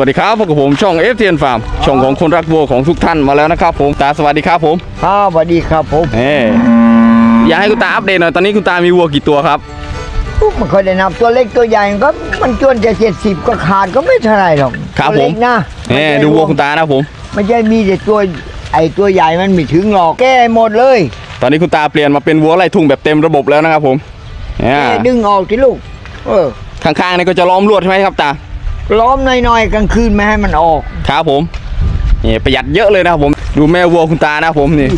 วัสดีครับพบกับผมช่องเอฟเทียนฟาร์มช่องของคนรักวัวของทุกท่านมาแล้วนะครับผมตาสวัสดีครับผมครับสวัสดีครับผมเออยากให้คุณตาอัปเดตหน่อยตอนนี้คุณตามีวัวกี่ตัวครับมันค่อยได้นับตัวเล็กตัวใหญ่ก็มันจนจะเจ็ดสิบก็ขาดก็ไม่เท่าไหรหรอกครับตัวเล็กผมนะเอดูวัวคุณตานะผมไม่ใช่มีแต่ตัวไอ้ตัวใหญ่มันไม่ถึงหรอกแก้หมดเลย ตอนนี้คุณตาเปลี่ยนมาเป็นวัวไล่ทุ่งแบบเต็มระบบแล้วนะครับผมเนี่ยแก้ดึงออกที่ลูกเออข้างๆนี่ก็จะล้อมลวดใช่ไหมครับตา ล้อมหน่อยๆกลางคืนไม่ให้มันออกครับผมนี่ประหยัดเยอะเลยนะครับผมดูแม่วัวคุณตานะครับผมนี่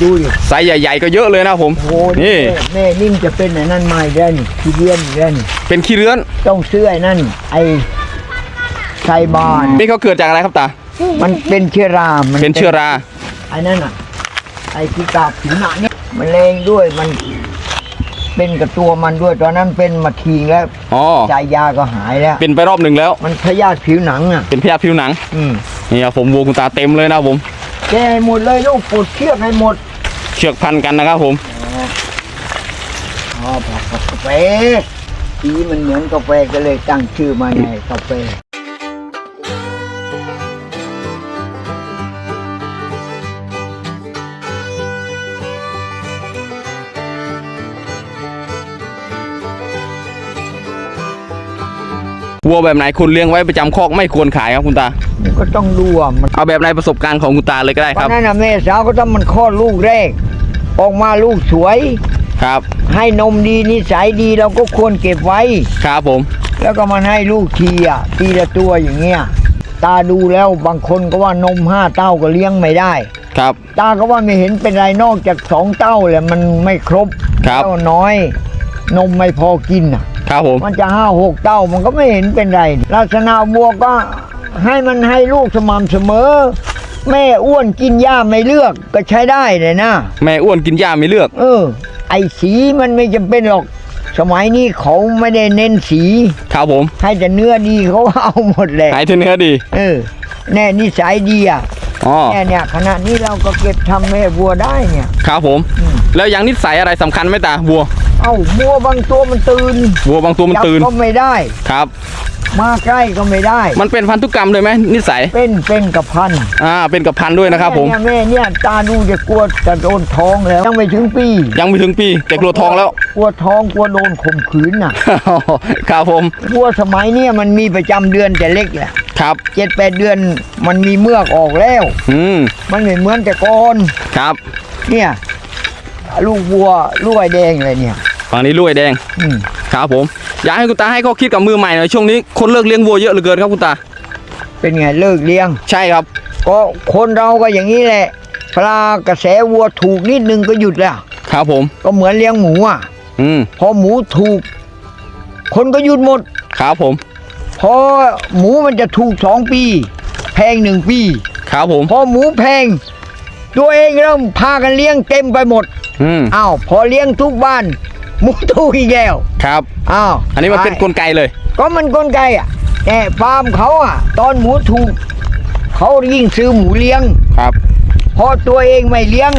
ดูดิไซส์ใหญ่ๆก็เยอะเลยนะครับผมโอ้โหนี่แม่แม่นิ่มจะเป็นไอ้นั่นไม่ได้นี่ทีเดียนได้นี่เป็นขี้เรือนต้องซื้อไอ้นั่น ไอ้ไซบานนี่เขาเกิดจากอะไรครับตา มันเป็นเชื้อรา มัเป็นเชื้อราไอ้นั่นอะไอ้ที่กาบผิวหนังเนี่ยมันแรงด้วยมัน เป็นกับตัวมันด้วยตอนนั้นเป็นมาทีงแล้วอ๋อจ่ายยาก็หายแล้ว เป็นไปรอบหนึ่งแล้ว มันพยาธิผิวหนังอะเป็นพยาธิผิวหนังอืมนี่ครับผมวัวคุณตาเต็มเลยนะครับผมแกให้หมดเลยลูกปวดเชือกให้หมด เชือกพันกันนะครับผมอ๋อผักกาแฟสีมันเหมือนกาแฟก็เลยตั้งชื่อมาไงกาแฟ วัวแบบไหนคุณเลี้ยงไว้ประจำคอกไม่ควรขายครับคุณตามันก็ต้องดูอะมันเอาแบบในประสบการณ์ของคุณตาเลยก็ได้เพครับราะนั่นน่ะแม่สาวก็ต้องมันคลอดลูกแรก ออกมาลูกสวย ครับ ให้นมดีนิสัยดีเราก็ควรเก็บไว้ ครับผม แล้วก็มันให้ลูกทีอะทีละตัวอย่างเงี้ยตาดูแล้วบางคนก็ว่านมห้าเต้าก็เลี้ยงไม่ได้ ครับ ตาก็ว่าไม่เห็นเป็นไรนอกจากสองเต้าแหละมันไม่ครบครับ เต้าน้อย นมไม่พอกินอะ ครับผม มันจะห้าหกเต้ามันก็ไม่เห็นเป็นไร ลักษณะวัวก็ให้มันให้ลูกสม่ำเสมอ แม่อ้วนกินหญ้าไม่เลือกก็ใช้ได้เลยนะ แม่อ้วนกินหญ้าไม่เลือก เออ ไอสีมันไม่จำเป็นหรอก สมัยนี้เขาไม่ได้เน้นสี ครับผม ให้แต่เนื้อดีเขาเอาหมดเลยขายเทเนื้อดี เออ แน่นิสัยดีอะอ๋อแน่เนี่ยขณะนี้เราก็เก็บทำแม่วัวได้เนี่ย ครับผมอืมแล้วอย่างนิสัยอะไรสำคัญไหมตาวัว เอ้าวัวบางตัวมันตื่นวัวบางตัวมันจับตื่นก็ไม่ได้ ครับ มาใกล้ก็ไม่ได้ มันเป็นพันธุกรรมด้วยไหมนิสัยเป็นเป็นกับพันอ่าเป็นกับพันธุ์ด้วยนะครับ ผม เนี่ยแม่เนี่ยตาดูจะกลัวจะโดนท้องแล้วยังไม่ถึงปียังไม่ถึงปีแต่กลัวทองแล้ว กลัวท้องกลัวโดนข่มขืนน่ะครับผมวัวสมัยเนี้ยมันมีประจำเดือนแต่เล็กแหละครับ เจ็ดแปดเดือนมันมีเมือกออกแล้ว อืมมันไม่เหมือนแต่ก่อนครับ เนี่ย ลูกวัวลูกไอแดงเลยเนี่ยฝั่งนี้ลุยแดงอืมครับผม อยากให้คุณตาให้ข้อคิดกับมือใหม่หน่อยช่วงนี้คนเลิกเลี้ยงวัวเยอะเหลือเกินครับคุณตา เป็นไงเลิกเลี้ยง ใช่ครับ ก็คนเราก็อย่างนี้แหละเวลากระแสวัวถูกนิดนึงก็หยุดแล้วครับผม ก็เหมือนเลี้ยงหมูอะอืมพอหมูถูก คนก็หยุดหมด ครับผมพอหมูมันจะถูกสองปี แพงหนึ่งปี ครับผม พอหมูแพง ตัวเองเริ่มพากันเลี้ยงเต็มไปหมด อืมอ้าวพอเลี้ยงทุกบ้านหมูถูกอีกแล้วครับ อ้าวอันนี้มันเป็นกลไกเลย ก็มันกลไกอะแต่ฟาร์มเขาอะ ตอนหมูถูกเขายิ่งซื้อหมูเลี้ยงครับ พอตัวเองไม่เลี้ยง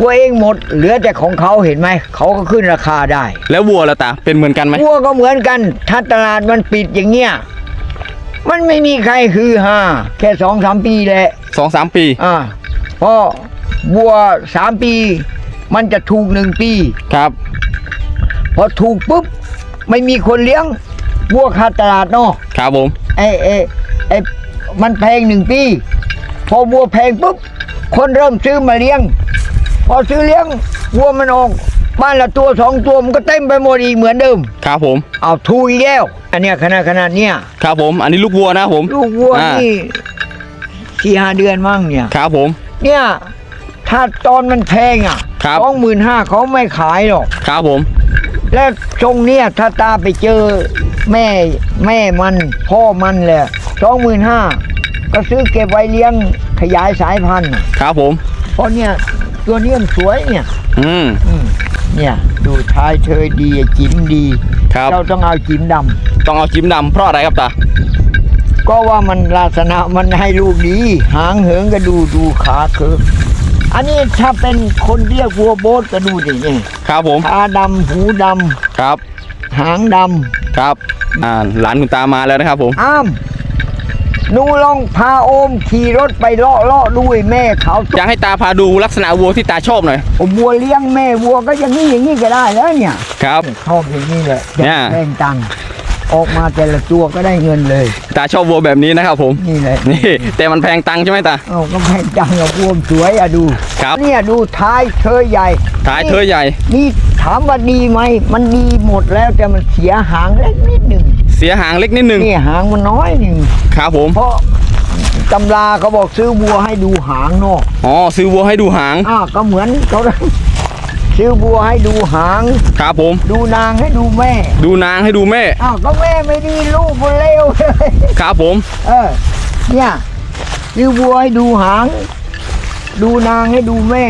ตัวเองหมด เหลือแต่ของเขาเห็นไหมเขาก็ขึ้นราคาได้ แล้ววัวละตาเป็นเหมือนกันไหมวัวก็เหมือนกัน ถ้าตลาดมันปิดอย่างเงี้ยมันไม่มีใครคือฮาแค่สองสามปีแหละสองสามปีอ่าเพราะวัวสามปี มันจะถูกหนึ่งปีครับ พอถูกปุ๊บ ไม่มีคนเลี้ยงวัวขาดตลาดเนาะครับผมไอ้ไอ้ไอ้มันแพงหนึ่งปี พอวัวแพงปุ๊บ คนเริ่มซื้อมาเลี้ยง พอซื้อเลี้ยงวัวมันออกบ้านละตัวสองตัวมันก็เต็มไปหมดอีกเหมือนเดิม ครับผม เอาถูกอีกแล้ว อันเนี้ยขนาดขนาดเนี้ยครับผม อันนี้ลูกวัวนะครับผม ลูกวัวอ่านี่สี่ห้าเดือนมั่งเนี่ย ครับผม เนี่ย ถ้าตอนมันแพงอะครับ สองหมื่นห้าเขาไม่ขายหรอก ครับผม และทรงเนี่ยถ้าตาไปเจอแม่แม่มัน พ่อมันแหละสองหมื่นห้าก็ซื้อเก็บไว้เลี้ยงขยายสายพันธุ์น่ะครับผม เพราะเนี่ยตัวเนี้ยมันสวยเนี่ย อืม อืมเนี่ย ดูชายเธอดีจิ๋มดีครับ เราต้องเอาจิ๋มดต้องเอาจิ้มดำเพราะอะไรครับตาำก็ว่ามันลักษณะมันให้ลูกดี หางเหิงก็ดูดูขาเคิร์ฟ อันนี้ถ้าเป็นคนเรียกวัวโบสก็ดูดินี่ครับผมตาดำหูดครับำหางดำครับอ่าหลานคุณตามาแล้วนะครับผมอ้ามหนูลองพาโอมขี่รถไปเลาะเลาะๆดูไอ้แม่เขาอยากให้ตาพาดูลักษณะวัวที่ตาชอบหน่อยโอ้วัวเลี้ยงแม่วัวก็อย่างนี้อย่างนี้ก็ได้แล้วเนี่ย ครับ ชอบอย่างนี้แหละเนี่ยแบ่งตังค์ ออกมาแต่ละตัวก็ได้เงินเลยตาชอบวัวแบบนี้นะครับผมนี่เลยนี่ แต่มันแพงตังค์ใช่ไหมตาเอาก็แบ่งตังค์กับวัวสวยอะดูครับเนี่ยดูท้ายเธอใหญ่ ท้ายเธอใหญ่ นี่ถามว่าดีไหมมันดีหมดแล้วแต่มันเสียหางเล็กนิดหนึ่งเสียหางเล็กนิดนึงนี่หางมันน้อยหนึ่งครับผมเพราะตำราเขาบอกซื้อวัวให้ดูหางนอกอ๋อซื้อวัวให้ดูหางอ้าวก็เหมือนเขา ซื้อวัวให้ดูหาง ครับผม ดูนางให้ดูแม่ ดูนางให้ดูแม่ อ้าวก็แม่ไม่ดีลูกมันเลวเลยครับผม เออ เนี่ยซื้อวัวให้ดูหาง ดูนางให้ดูแม่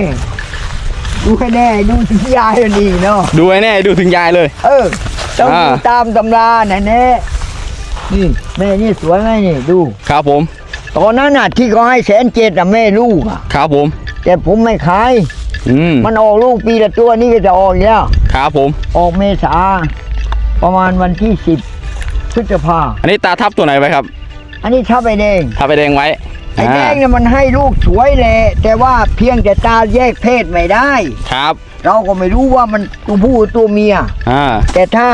ดูให้แน่ดูถึงยายมันดีเนาะ ดูให้แน่ดูถึงยายเลย เออ ต้องอ่าดูตามตำราแน่แน่นี่แม่นี่สวยไหมนี่ดู ครับผม ตอนนั้นน่ะที่เขาให้แสนเจ็ดอะแม่ลูกอะครับผม แต่ผมไม่ขาย อืมมันออกลูกปีละตัวนี่ก็จะออกอีกแล้วครับผม ออกเมษาประมาณวันที่สิบพฤษภาอันนี้ตาทับตัวไหนไว้ครับ อันนี้ทับไอแดงทับไปแดงไว้ไอแดงอ่าเนี่ยมันให้ลูกสวยแหละแต่ว่าเพียงแต่ตาแยกเพศไม่ได้ ครับ เราก็ไม่รู้ว่ามันตัวผู้หรือตัวเมียอ่าแต่ถ้า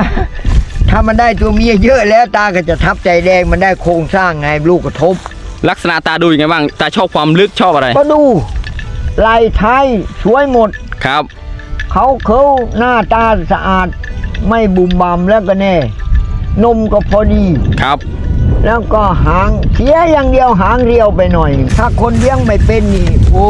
ถ้ามันได้ตัวเมียเยอะแล้วตาก็จะทับใจแดงมันได้โครงสร้างไงลูกกระทบ ลักษณะตาดูยังไงบ้างตาชอบความลึกชอบอะไร ก็ดู ลายไทยสวยหมด ครับ เขาเขาหน้าตาสะอาดไม่บุมบามแล้วก็แน่ นมก็พอดี ครับ แล้วก็หางเสียอย่างเดียวหางเรียวไปหน่อย ถ้าคนเลี้ยงไม่เป็นนี่โอ้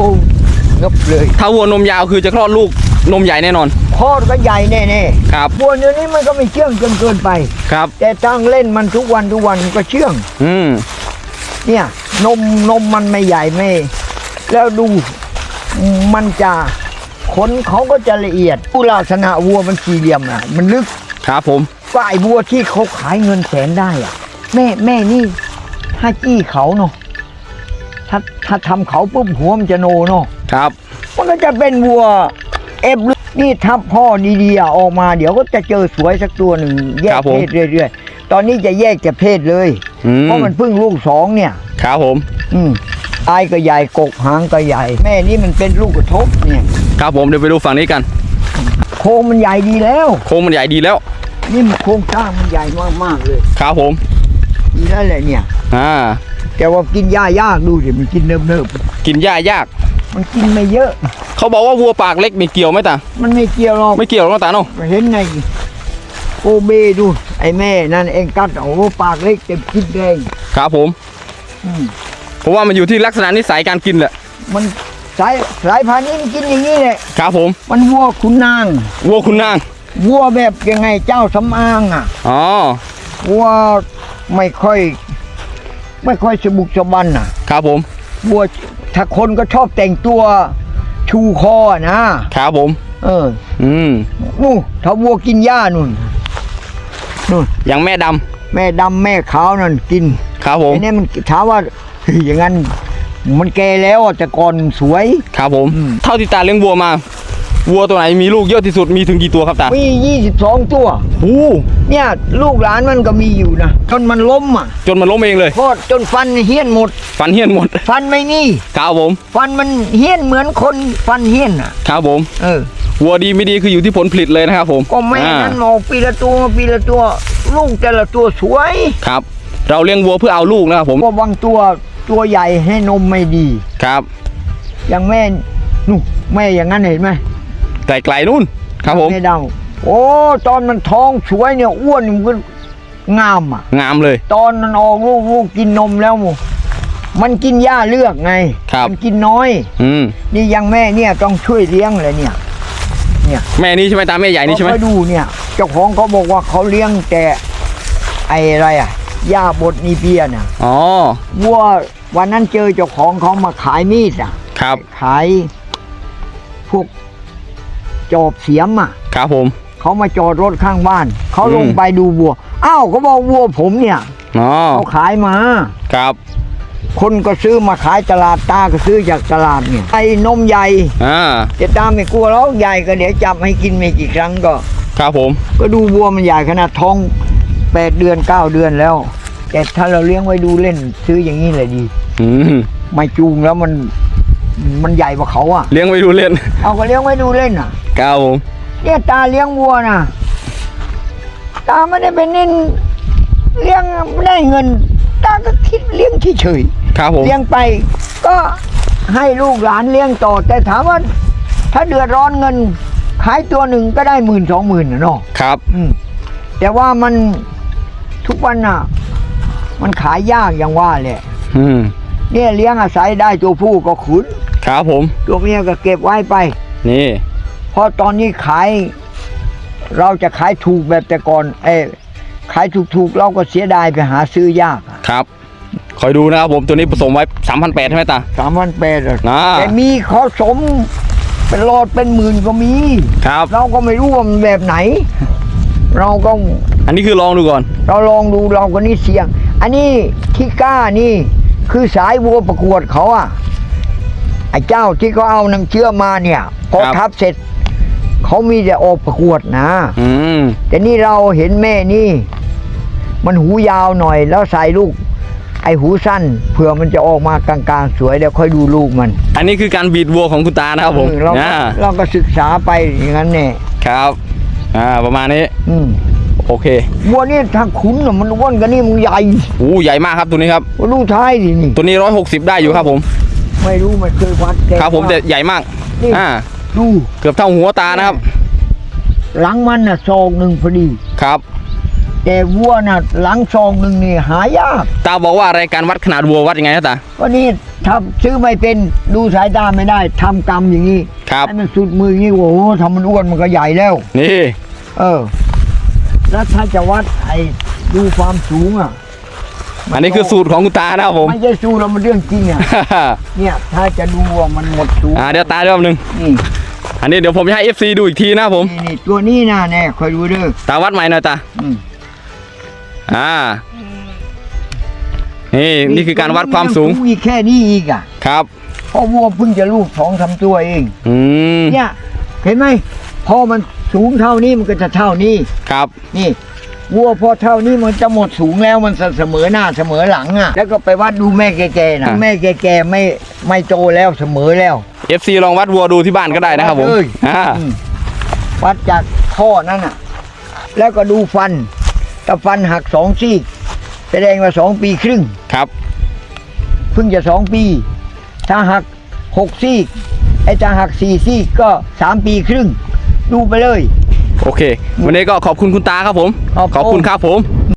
งบเลย ถ้าวัวนมยาวคือจะคลอดลูกนมใหญ่แน่นอนคอดก็ใหญ่แน่ครับๆบัวเดี๋ยวนี้มันก็ไม่เชื่องจนเกินไป ครับ แต่ตั้งเล่นมันทุกวันทุกวันมันก็เชื่อง อืมเนี่ย นมนมมันไม่ใหญ่ไม่ แล้วดู มันจะขนเขาก็จะละเอียดผู้ลักษณะวัวมันสี่เหลี่ยมอะ มันลึกครับผมก็ไอ้วัวที่เขาขายเงินแสนได้อะ แม่แม่นี่ถ้าจี้เขาเนาะถ้าถ้าทำเขาปุ๊บหัวมันจะโนเนาะครับ มันก็จะเป็นวัวเอฟนี่ทับพ่อดีๆอะออกมา เดี๋ยวก็จะเจอสวยสักตัวหนึ่งแยครักบผม เพศเรื่อยๆ ตอนนี้จะแยกแต่เพศเลย อืมเพราะมันเพิ่งลูกสองเนี่ย ครับผม อืม อายก็ใหญ่กกหางก็ใหญ่ แม่นี่มันเป็นลูกกระทบเนี่ย ครับผมเดี๋ยวไปดูฝั่งนี้กัน โครงมันใหญ่ดีแล้ว โค้งมันใหญ่ดีแล้ว นี่มันโครงสร้างมันใหญ่มากๆเลยครับผมดีแล้วแหละเนี่ย อ่า แต่ว่ากินหญ้ายากดูสิมันกินเนิบกินหญ้ายาก ๆมันกินไม่เยอะ เขาบอกว่าวัวปากเล็กมีเกี่ยวไหมตามันไม่เกี่ยวหรอกไม่เกี่ยวหรอกตาเนาะเห็นในโอเบดู ไอ้แม่นั่นเองกัดโอ้โหปากเล็กแต่กินแดงครับผม อืม เพราะว่ามันอยู่ที่ลักษณะนิสัยการกินแหละมันสายสายพันธุ์นี้มันกินอย่างนี้แหละครับผม มันวัวขุนนางวัวคุณนางวัวแบบยังไงเจ้าสำอางอะอ๋อวัวไม่ค่อย ไม่ค่อยสบุกสะบันอะครับผมวัวถ้าคนก็ชอบแต่งตัวชูคออะนะครับผม เอออืมนู่นถ้าวัวกินหญ้านู่นนู่นอย่างแม่ดำแม่ดำแม่ขาวนั่นกินครับผมไอ้นี่มันถามว่าเฮ้ย อย่างนั้นมันแก่แล้วอะแต่ก่อนสวย ครับผมอืมเท่าที่ตาเลี้ยงวัวมา วัวตัวไหนมีลูกเยอะที่สุดมีถึงกี่ตัวครับตา มี 22 ตัวโอ้เนี่ยลูกหลานมันก็มีอยู่นะจนมันล้มอะ จนมันล้มเองเลยโคตรจนฟันเฮี้ยนหมด ฟันเฮี้ยนหมด ฟันไม่มีครับผม ฟันมันเฮี้ยนเหมือนคนฟันเฮี้ยนอะ ครับผม เออ วัวดีไม่ดีคืออยู่ที่ผลผลิตเลยนะครับผม ก็แม่อ่านั้นหมอกปีละตัวปีละตัว ลูกแต่ละตัวสวย ครับ เราเลี้ยงวัวเพื่อเอาลูกนะครับผมก็บางตัว ตัวใหญ่ให้นมไม่ดี ครับ อย่างแม่นู่นแม่อย่างนั้นเห็นไหมไกลๆนู่น ครับผมแม่ดาวโอ้ตอนมันท้องสวยเนี่ยอ้วนมันก็งามอะ งามเลย ตอนมันออกลูกลูกกินนมแล้วหมูมันกินหญ้าเลือกไงครับมันกินน้อย อืมนี่ยังแม่เนี่ยต้องช่วยเลี้ยงเลยเนี่ยแม่นี้ใช่ไหมตาแม่ใหญ่นี่ใช่ไหมเขาดูเนี่ย เจ้าของเขาบอกว่าเขาเลี้ยงแต่ไอ้อะไรอะ หญ้าบดนีเปียน่ะอ๋อวัววันนั้นเจอเจ้าของเขามาขายมีดอะ ครับ ขายพวกจอบเสียมอะ ครับผม เขามาจอดรถข้างบ้าน เขาอืมลงไปดูวัว อ้าวเขาบอกวัวผมเนี่ยอ๋อเขาขายมา ครับ คนก็ซื้อมาขายตลาดตาก็ซื้อจากตลาดเนี่ยไอ้นมใหญ่อ่าจะตามไม่กลัวแล้วใหญ่ก็เดี๋ยวจับให้กินไม่กี่ครั้งก็ ครับผม ก็ดูวัวมันใหญ่ขนาดท้อง แปดเดือนเก้าเดือนแล้ว แต่ถ้าเราเลี้ยงไว้ดูเล่น ซื้ออย่างนี้เลยดี อืมไม่จูงแล้วมัน มันใหญ่กว่าเขาอะ เลี้ยงไว้ดูเล่นเอาก็เลี้ยงไว้ดูเล่นอะ ครับผมเนี่ยตาเลี้ยงวัวนะตาไม่ได้เป็นเน้นเลี้ยงไม่ได้เงิน ตาก็คิดเลี้ยงเฉยครับผมๆเลี้ยงไป ก็ให้ลูกหลานเลี้ยงต่อ แต่ถามว่า ถ้าเดือดร้อนเงิน ขายตัวหนึ่งก็ได้หมื่นสองหมื่นนะเนาะ ครับ อืมแต่ว่ามัน ทุกวันน่ะ มันขายยากอย่างว่าแหละอืมเนี่ยเลี้ยงอาศัยได้ตัวผู้ก็ขุนครับผม ตัวเมียก็เก็บไว้ไป นี่เพราะตอนนี้ขาย เราจะขายถูกแบบแต่ก่อน เอ้ยขายถูกๆเราก็เสียดายไปหาซื้อยากครับ คอยดูนะครับผมตัวนี้ผสมไว้3,800ใช่ไหมตาสามพันแปดนะ แต่มีเขาสมเป็นรอดเป็นหมื่นก็มี ครับ เราก็ไม่รู้ว่ามันแบบไหน เราก็อันนี้คือลองดูก่อน เราลองดูเราก็นี่เสียง อันนี้ที่กล้านี่คือสายวัวประกวดเขาอะไอ้เจ้าที่เขาเอาน้ำเชื่อมาเนี่ยพอครับ ทับเสร็จเขามีแต่ออกประกวดนะ อืมแต่นี่เราเห็นแม่นี่ มันหูยาวหน่อย แล้วใส่ลูก ไอ้หูสั้นเผื่อมันจะออกมากลางๆ สวยเดี๋ยวค่อยดูลูกมันอันนี้คือการบีดวัวของคุณตานะครับผมเออเราก็นะเราก็ศึกษาไปอย่างนั้นเนี่ย ครับ อ่าประมาณนี้ อืมโอเควัวนี่ทางขุนน่ะมันอ้วนกันนี่มันใหญ่อู้ใหญ่มากครับตัวนี้ครับวัวลูกท้ายดินี่ ตัวนี้ร้อยหกสิบได้อยู่ครับผม ไม่รู้มันเคยวัดแกครับผมแต่ใหญ่มาก นี่อ่า ดูเกือบเท่าหัวตานะครับ หลังมันน่ะซองหนึ่งพอดี ครับ แต่วัวน่ะหลังซองหนึ่งนี่หายาก ตาบอกว่ารายการวัดขนาดวัววัดยังไงนะตา ก็นี่ทำซื้อไม่เป็นดูสายตาไม่ได้ทำกรรมอย่างนี้ครับ ให้มันสุดมืออย่างนี้โอ้โหทำมันอ้วนมันก็ใหญ่แล้ว นี่ เออ แล้วถ้าจะวัดไอ้ดูความสูงอะอันนี้คือสูตรของคุณตานะครับผมไม่ใช่สูตรเรามันเรื่องจริงอะเนี่ยถ้าจะดูว่ามันหมดสูงอ่าเดี๋ยวตาเดี๋ยวแป๊บนึงนี่อันนี้เดี๋ยวผมจะให้ FC ดูอีกทีนะครับผมนี่นี่ตัวนี้นะแน่คอยดูเด้อตาวัดใหม่หน่อยตาอืมอ่านี่นี่คือการวัดความสูงนยังอีกแค่นี้อีกอะครับเพราะวัวเพิ่งจะลูกสองสามตัวเอง อืมเนี่ยเห็นไหมพอมัน สูงเท่านี้มันก็จะเท่านี้ครับนี่วัวพอเท่านี้มันจะหมดสูงแล้วมันเสมอหน้าเสมอหลังอะ แล้วก็ไปวัดดูแม่แก่ๆนะแม่แก่ๆไม่ไม่โตแล้วเสมอแล้ว FC ลองวัดวัวดูที่บ้านก็ได้นะครับผมวัดเลยอ่าอืมวัดจากข้อนั้นอะ แล้วก็ดูฟันถ้าฟันหักสองซี่แสดงว่าสองปีครึ่ง ครับเพิ่งจะสองปี ถ้าหักหกซี่ไอ้ถ้าหักสี่ซี่ก็สามปีครึ่ง ดูไปเลย โอเค วันนี้ก็ขอบคุณคุณตาครับผมครับผมขอบคุณครับผม